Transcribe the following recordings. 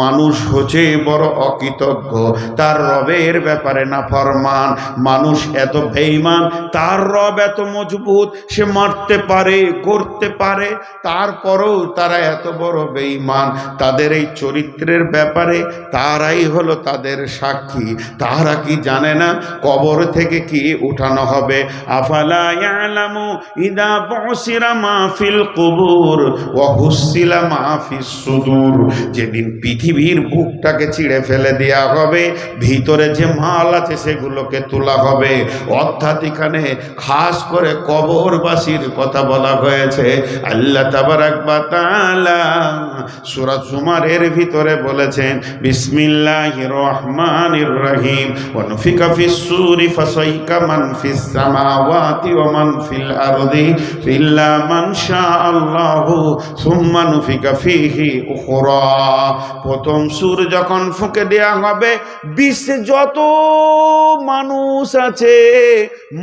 মানুষ হচ্ছে বড় অকৃতজ্ঞ, তার রবের ব্যাপারে না ফরমান। মানুষ এত বেইমান তার রব এত মজবুত, সে মারতে পারে করতে পারে, তারপরেও তারা এত বড় বেইমান তাদের এই চরিত্রের ব্যাপারে তারাই হলো তাদের সাক্ষী। তারা কি জানে না কবর থেকে কি উঠানো হবে? আফালা ইদা বসিরা মাহফিল কুবুর হুসিলা মাহফিস সুদূর। যেদিন পৃথিবীর বুকটাকে চিড়ে ফেলে দেওয়া হবে, ভিতরে যে মাল আছে সেগুলোকে তোলা হবে। অর্থাৎ এখানে খাস করে কবরবাসীর কথা বলা হয়েছে। আল্লাহ তাবারাক ভিতরে বলেছেন, বিসমিল্লাহির রহমানির রহিম, ওয়া প্রথম সুর যখন ফুঁকে দেয়া হবে, বিশ্বে যত মানুষ আছে,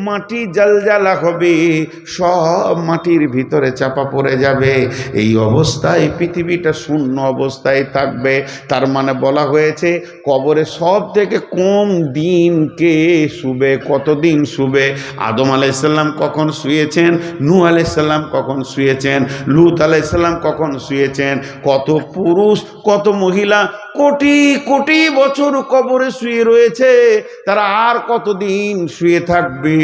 মাটি জালজালা হবে, সব মাটির ভিতরে চাপা পড়ে যাবে। এই অবস্থায় পৃথিবীটা শূন্য অবস্থায় থাকবে। তার মানে বলা হয়েছে, কবরে সব থেকে কম দিন কে শুবে, কতদিন শুবে? আদম আলাইসাল্লাম কখন শুয়েছেন? নু আলাইসাল্লাম কখন শুয়েছেন? লুত আলাইসাল্লাম কখন শুয়েছেন? কত পুরুষ, কত মহিলা মহিলা কোটি কোটি বছর কবরে শুয়ে রয়েছে, তারা আর কতদিন শুয়ে থাকবে?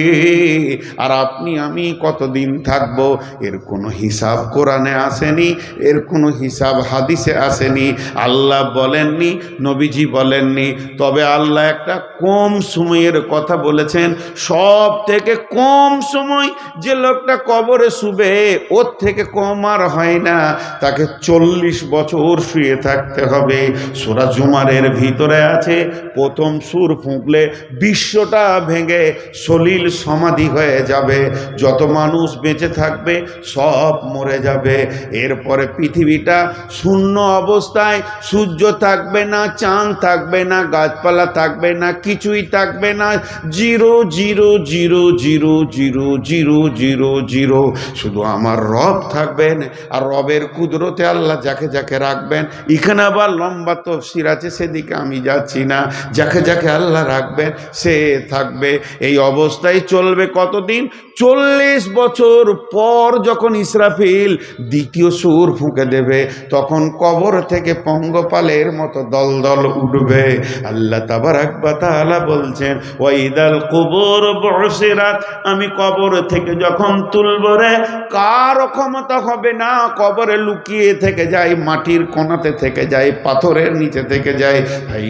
আর আপনি, আমি কতদিন থাকব? এর কোনো হিসাব কোরআনে আসেনি, এর কোনো হিসাব হাদিসে আসেনি। আল্লাহ বলেননি, নবীজি বলেননি। তবে আল্লাহ একটা কম সময়ের কথা বলেছেন, সব থেকে কম সময় যে লোকটা কবরে শুবে, ওর থেকে কম আর হয় না। তাকে চল্লিশ বছর শুয়ে থাকতে হবে। সোরা জুমারের ভিতরে আছে, প্রথম সুর ফুঁকলে বিশ্বটা ভেঙে সলিল সমাধি হয়ে যাবে। যত মানুষ বেঁচে থাকবে, সব মরে যাবে। এরপরে পৃথিবীটা শূন্য অবস্থায়, সূর্য থাকবে না, চাঁদ থাকবে না, গাছপালা থাকবে না, কিছুই থাকবে না। Zero zero zero zero zero zero zero zero. শুধু আমার রব থাকবেন আর রবের কুদরতে আল্লাহ যাকে যাকে রাখবেন, এখানে আবার লম্বা তফসির আছে, সেদিকে আমি যাচ্ছি না। যাকে যাকে আল্লাহ রাখবেন, সে থাকবে। এই অবস্থায় চলবে কতদিন? চল্লিশ বছর পর যখন ইসরাফিল দ্বিতীয় সুর ফুঁকে দেবে, তখন কবর থেকে পঙ্গপালের মতো দল দল উঠবে। আল্লাহ তাবার আকবা তাআলা বলছেন, ওয়াইদাল কুবুর বসিরাত আমি কবর থেকে যখন তুলব রে, কার ক্ষমতা হবে না কবরে লুকিয়ে থেকে যায়, মাটির কোনাতে থেকে যায়, পাথরের নিচে থেকে যায়?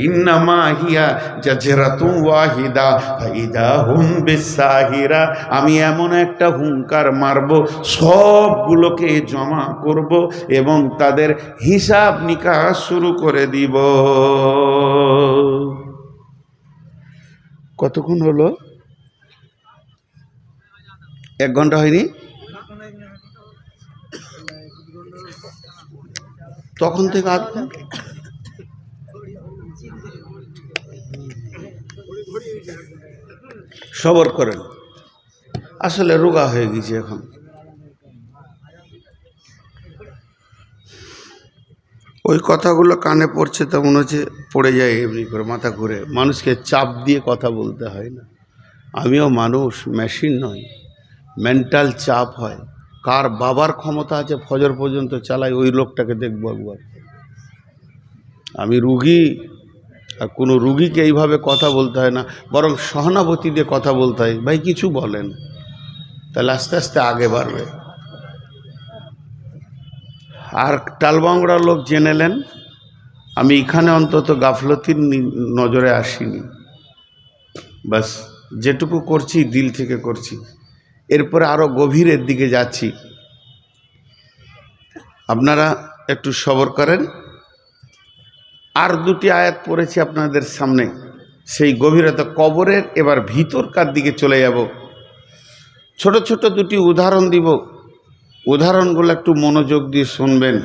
ইন্নামা হিয়া জাজরাতু ওয়াহিদা ফাইদা হুম বিসাহিরা আমি এমন একটা হুঙ্কার মারব, সবগুলোকে জমা করব এবং তাদের হিসাব নিকাশ শুরু করে দিব। কতক্ষণ হলো? এক ঘণ্টা হয়নি? তখন থেকে আধ সবর করেন। আসলে রোগা হয়ে গেছে এখন। ওই কথাগুলো কানে পড়ছে তো মনে হচ্ছে পড়ে যায় এমনি করে মাথা ঘুরে। মানুষকে চাপ দিয়ে কথা বলতে হয় না। আমিও মানুষ মেশিন নয় মেন্টাল চাপ হয়। কার বাবার ক্ষমতা আছে, ফজর পর্যন্ত চালাই, ওই লোকটাকে দেখব একবার। আমি রুগী, আর কোনো রুগীকে এইভাবে কথা বলতে হয় না, বরং সহানুভূতি দিয়ে কথা বলতে হয়। ভাই, কিছু বলেন। তাহলে আস্তে আস্তে আগে বাড়বে। আর টালবাংড়া লোক জেনেলেন আমি এখানে অন্তত গাফলতির নজরে আসিনি। বাস, যেটুকু করছি, দিল থেকে করছি। এরপরে আরও গভীরের দিকে যাচ্ছি। আপনারা একটু সবর করেন। আর দুটি আয়াত পড়েছি আপনাদের সামনে। সেই গভীরতা কবরের, এবার ভিতরকার দিকে চলে যাব। ছোট ছোট দুটি উদাহরণ দিব। উদাহরণগুলো একটু মনোযোগ দিয়ে শুনবেন।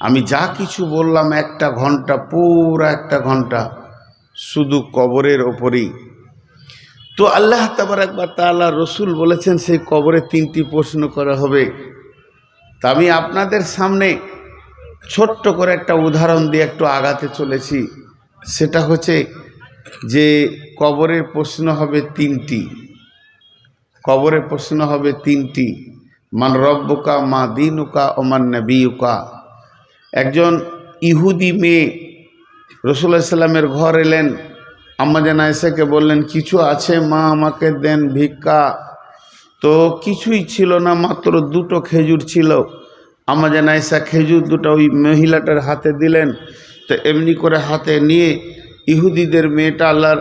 আমি যা কিছু বললাম একটা ঘণ্টা, পুরো একটা ঘণ্টা শুধু কবরের ওপরেই। তো আল্লাহ তাবার একবার তাল্লাহ রসুল বলেছেন, সেই কবরে তিনটি প্রশ্ন করা হবে। তা আমি আপনাদের সামনে ছোট্ট করে একটা উদাহরণ দিয়ে একটু আগাতে চলেছি। সেটা হচ্ছে যে কবরের প্রশ্ন হবে তিনটি। কবরের প্রশ্ন হবে তিনটি, মান রব্বুকা, মা দিনুকা ও মান নবীকা একজন ইহুদি মেয়ে রসুল্লাহ সাল্লামের ঘর এলেন। আম্মাজান আয়েশাকে বললেন, কিছু আছে মা, আমাকে দেন ভিক্ষা। তো কিছুই ছিল না, মাত্র দুটো খেজুর ছিল। আম্মাজান আয়েশা খেজুর দুটো ওই মহিলাটার হাতে দিলেন। তো এমনি করে হাতে নিয়ে ইহুদিদের মেয়েটা আল্লাহর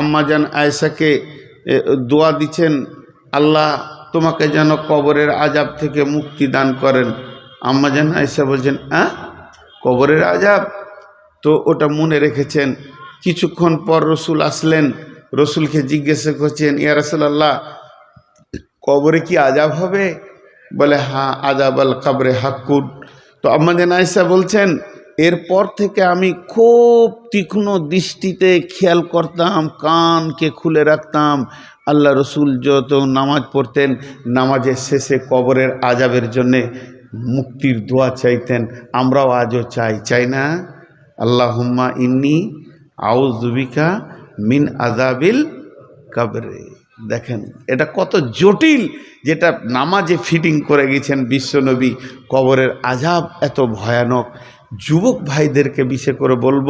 আম্মাজান আয়েশাকে দোয়া দিচ্ছেন। আল্লাহ তোমাকে যেন কবরের আজাব থেকে মুক্তি দান করেন। আম্মাজান আয়েশা বলছেন হ্যাঁ কবরের আজাব তো ওটা মনে রেখেছেন। কিছুক্ষণ পর রসুল আসলেন। রসুলকে জিজ্ঞাসা করছেন, ইয়া রাসূলুল্লাহ, কবরে কি আজাব হবে? বলে হ্যাঁ আজাব আল কবরে হাক্কুন। তো আমাদের নাইসা বলছেন, এরপর থেকে আমি খুব তীক্ষ্ণ দৃষ্টিতে খেয়াল করতাম, কানকে খুলে রাখতাম আল্লাহ রসুল যত নামাজ পড়তেন, নামাজের শেষে কবরের আজাবের জন্যে মুক্তির দোয়া চাইতেন, আমরাও আজও চাই চাই না? আল্লাহ হুম্মা ইন্নি আউজুবিকা মিন আজাবিল কাবরে। দেখেন, এটা কত জটিল যেটা নামাজে ফিটিং করে গেছেন বিশ্বনবী কবরের আজাব এত ভয়ানক। যুবক ভাইদেরকে বিশেষ করে বলব,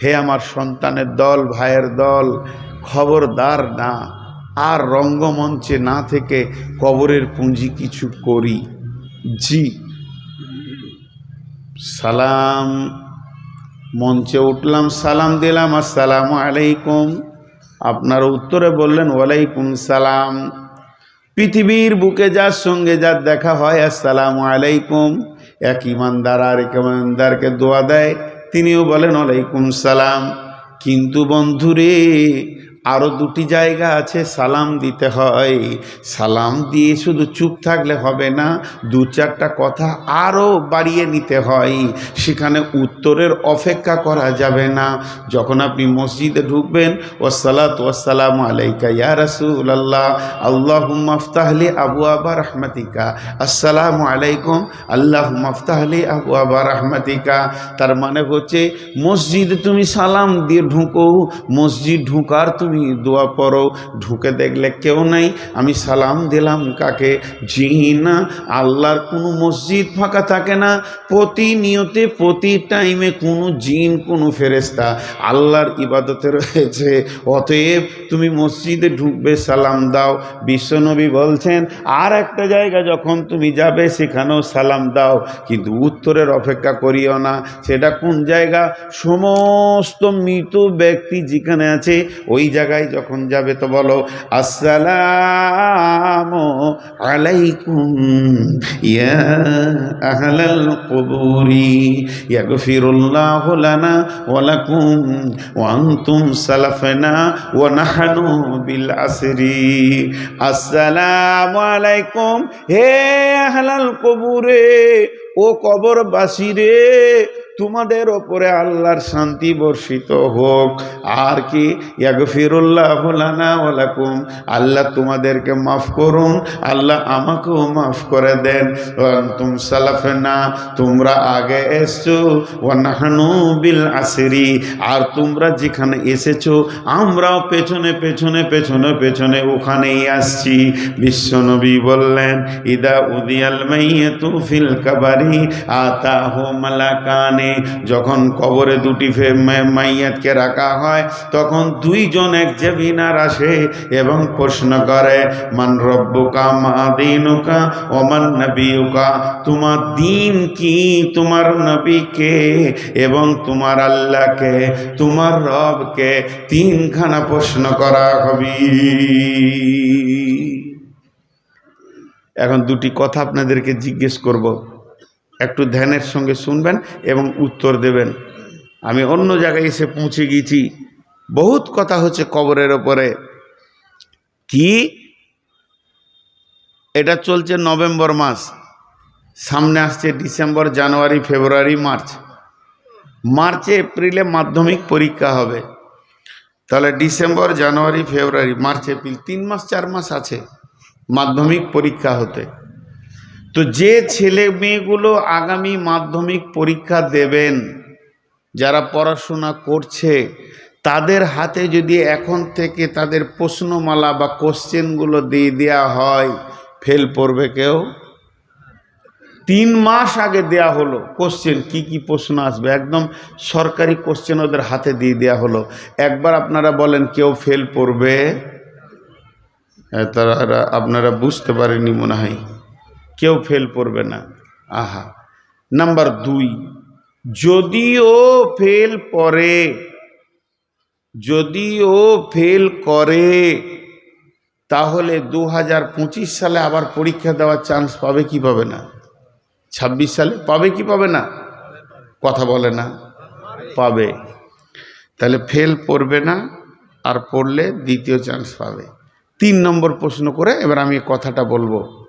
হে আমার সন্তানের দল, ভাইয়ের দল, খবরদার না। আর রঙ্গমঞ্চে না থেকে কবরের পুঁজি কিছু করি। জি। সালাম। মঞ্চে উঠলাম, সালাম দিলাম, আসসালামু আলাইকুম। আপনার উত্তরে বললেন, ওয়ালাইকুম সালাম। পৃথিবীর বুকে যার সঙ্গে যার দেখা হয়, আসসালামু আলাইকুম। এক ইমানদার আর এক ইমানদারকে দোয়া দেয়, তিনিও বলেন, ওয়ালাইকুম সালাম। কিন্তু বন্ধুরে আরও দুটি জায়গা আছে, সালাম দিতে হয়। সালাম দিয়ে শুধু চুপ থাকলে হবে না, দু চারটা কথা আরও বাড়িয়ে নিতে হয়। সেখানে উত্তরের অপেক্ষা করা যাবে না। যখন আপনি মসজিদে ঢুকবেন ওসালাত ওয়াসালাম আলাইকা ইয়া রাসুল আল্লাহ আল্লাহ মাফতাহলি আবু আবা রহমাতিকা। আসসালামু আলাইকুম আল্লাহ মাফতাহলি আবু আবা রহমাতিকা। তার মানে হচ্ছে, মসজিদে তুমি সালাম দিয়ে ঢুকো, মসজিদ ঢুকার তুমি দোয়া পড়ো, ঢুকে দেখলে কেউ নাই। আমি সালাম দিলাম কাকে? জি না, আল্লাহর কোনো মসজিদ ফাঁকা থাকে না। প্রতিনিয়তে, প্রতি টাইমে কোনো জিন, কোনো ফেরেস্তা আল্লাহর ইবাদতে রয়েছে। অতএব তুমি মসজিদে ঢুকবে, সালাম দাও। বিশ্বনবী বলছেন, আর একটা জায়গা যখন তুমি যাবে, সেখানেও সালাম দাও। কিন্তু উত্তরের অপেক্ষা করিও না। সেটা কোন জায়গা? সমস্ত মৃত ব্যক্তি যেখানে আছে, ওই জায়গায় যখন যাবে তো বলো, আসসালাম আলাইকুম, ইয়া আহলাল লানা ওয়া লাকুম, ওয়া আনতুম সালাফনা ওয়া নাহনু বিল আসরি। আসসালামু আলাইকুম, হে আহলাল কবুরে, ও কবরবাসী রে তোমাদের ওপরে আল্লাহর শান্তি বর্ষিত হোক। আর কি? ইয়াগফিরুল্লাহ লানা ওয়ালাকুম আল্লাহ তোমাদেরকে মাফ করুন। আল্লাহ আমাকেও মাফ করে দেন। তুম সালাফেনা। তোমরা আগে এসছো। ও নাহানু বিল আসরি। আর তোমরা যেখানে এসেছ, আমরাও পেছনে পেছনে পেছনে পেছনে ওখানেই আসছি। বিশ্বনবী বললেন, ইদা উদিয়াল মাইয়াতু ফিল কাবারি আতাহু মালাকানে যখন কবরে দুটি মাইয়াতকে রাখা হয়, তখন দুইজন এক জেবিনার আসে এবং প্রশ্ন করে, মান রব্বুকা, মা দিনুকা ওমান নবীকা তোমার দিন কি? তোমার নবীকে এবং তোমার আল্লাহকে তোমার রবকে তিনখানা প্রশ্ন করা হবে এখন দুটি কথা আপনাদেরকে জিজ্ঞেস করব। একটু ধ্যানের সঙ্গে শুনবেন এবং উত্তর দেবেন। আমি অন্য জায়গায় এসে পৌঁছে গিয়েছি বহুত কথা হচ্ছে কবরের ওপরে। কি? এটা চলছে নভেম্বর মাস। সামনে আসছে ডিসেম্বর, জানুয়ারি, ফেব্রুয়ারি, মার্চ। মার্চে, এপ্রিলে মাধ্যমিক পরীক্ষা হবে। তাহলে December, January, February, March, April তিন মাস, চার মাস আছে মাধ্যমিক পরীক্ষা হতে। তো যে ছেলে মেয়েগুলো আগামী মাধ্যমিক পরীক্ষা দেবেন, যারা পড়াশোনা করছে, তাদের হাতে যদি এখন থেকে তাদের প্রশ্নমালা বা কোশ্চেনগুলো দিয়ে দেওয়া হয়, ফেল পড়বে কেউ? তিন মাস আগে দেয়া হলো কোশ্চেন, কি কি প্রশ্ন আসবে? একদম সরকারি কোশ্চেন ওদের হাতে দিয়ে দেয়া হলো। একবার আপনারা বলেন, কেউ ফেল পড়বে? তারা আপনারা বুঝতে পারেনি মনে হয়। কেউ ফেল পড়বে না। আহা। নাম্বার দুই, যদিও ফেল পড়ে যদিও ফেল করে, তাহলে দু হাজার পঁচিশ সালে আবার পরীক্ষা দেওয়ার চান্স পাবে কি পাবে না? ছাব্বিশ সালে পাবে কি পাবে না? কথা বলে না। পাবে। তাহলে ফেল পড়বে না আর পড়লে দ্বিতীয় চান্স পাবে। তিন নম্বর প্রশ্ন করে এবার আমি কথাটা বলব।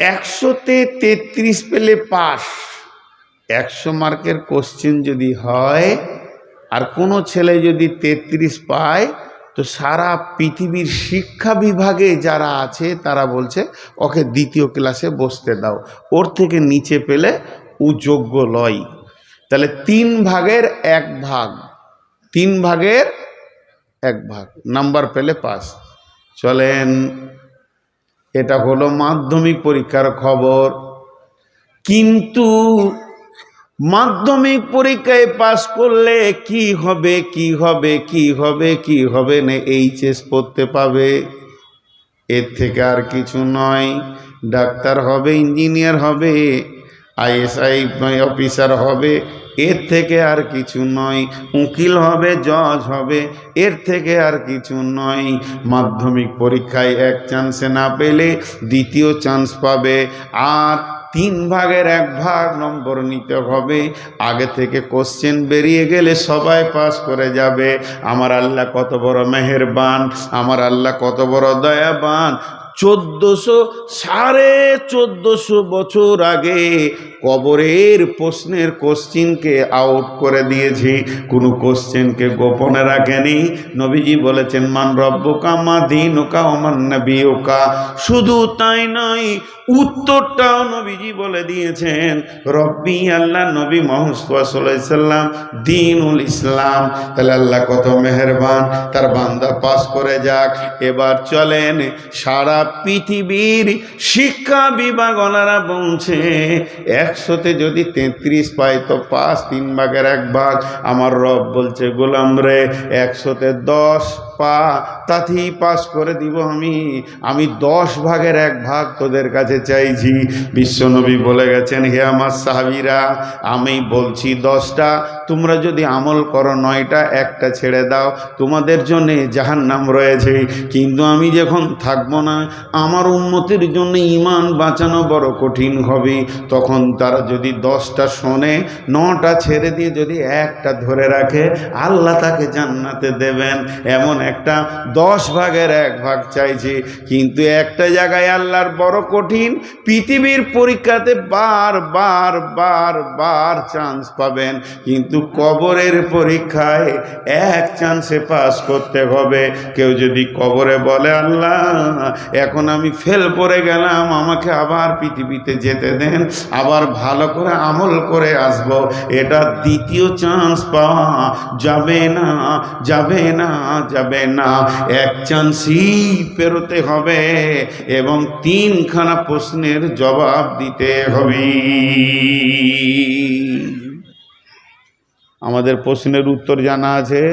একশোতে তেত্রিশ পেলে পাস একশো মার্কের কোশ্চেন যদি হয়, আর কোনো ছেলে যদি তেত্রিশ পায়, তো সারা পৃথিবীর শিক্ষা বিভাগে যারা আছে, তারা বলছে, ওকে দ্বিতীয় ক্লাসে বসতে দাও। ওর থেকে নিচে পেলে ও যোগ্য লয় তাহলে তিন ভাগের এক ভাগ, তিন ভাগের এক ভাগ, নাম্বার পেলে পাস চলেন এটা হলো মাধ্যমিক পরীক্ষার খবর। কিন্তু মাধ্যমিক পরীক্ষায় পাশ করলে কি হবে কি হবে কি হবে কি হবে না এইচএস পড়তে পাবে? এর থেকে আর কিছু নয়। ডাক্তার হবে, ইঞ্জিনিয়ার হবে। আইএসআই অফিসার হবে, এর থেকে আর কিছু নয়। উকিল হবে, জজ হবে, এর থেকে আর কিছু নয়। মাধ্যমিক পরীক্ষায় এক চান্সে না পেলে দ্বিতীয় চান্স পাবে। আর তিন ভাগের এক ভাগ নম্বর নিতে হবে। আগে থেকে কোশ্চেন বেরিয়ে গেলে সবাই পাস করে যাবে। আমার আল্লাহ কত বড় মেহেরবান, আমার আল্লাহ কত বড় দয়াবান চোদ্দশো, সাড়ে চোদ্দশো বছর আগে কবরের প্রশ্নের কোশ্চিনকে আউট করে দিয়েছি। কোনো কোশ্চেনকে গোপনে রাখেনি। নবীজি বলেছেন, মান রব্বকা মা দিন ওকা ওমান নবী ওকা শুধু তাই নয়, উত্তরটাও নবীজি বলে দিয়েছেন, রব্বি আল্লাহ, নবী মোহাম্মদ সাল্লাম, দিনুল ইসলাম। তাহলে আল্লাহ কত মেহেরবান, তার বান্দা পাস করে যাক। এবার চলেন সারা পৃথিবীর শিক্ষা বিভাগ ওনারা বলছে, একশোতে যদি তেত্রিশ পাই তো পাঁচ তিন ভাগের এক ভাগ। আমার রব বলছে, গোলাম রে, একশোতে দশ পা, তাতেই পাস করে দিব আমি। আমি দশ ভাগের এক ভাগ তোদের কাছে চাইছি। বিশ্বনবী বলে গেছেন, হে আমার সাহাবিরা, আমি বলছি দশটা। তোমরা যদি আমল করো নয়টা, একটা ছেড়ে দাও। তোমাদের জন্যে জাহান নাম রয়েছে। কিন্তু আমি যখন থাকব না, আমার উন্নতির জন্য ইমান বাঁচানো বড় কঠিন হবে। তখন তারা যদি দশটা শোনে, নটা ছেড়ে দিয়ে যদি একটা ধরে রাখে, আল্লাহ তাকে জান্নাতে দেবেন। এমন একটা দশ ভাগের এক ভাগ চাইছে। কিন্তু একটা জায়গায় আল্লাহর বড় কঠিন পৃথিবীর পরীক্ষাতে বার বার বার বার চান্স পাবেন। কিন্তু কবরের পরীক্ষায় এক চান্সে পাস করতে হবে। কেউ যদি কবরে বলে, আল্লাহ, এখন আমি ফেল পড়ে গেলাম, আমাকে আবার পৃথিবীতে যেতে দেন, আবার ভালো করে আমল করে আসব। এটা দ্বিতীয় চান্স পাওয়া যাবে না যাবে না যাবে না। এক চান্সই পেরোতে হবে এবং তিনখানা প্রশ্নের জবাব দিতে হবে। আমাদের প্রশ্নের উত্তর জানা আছে।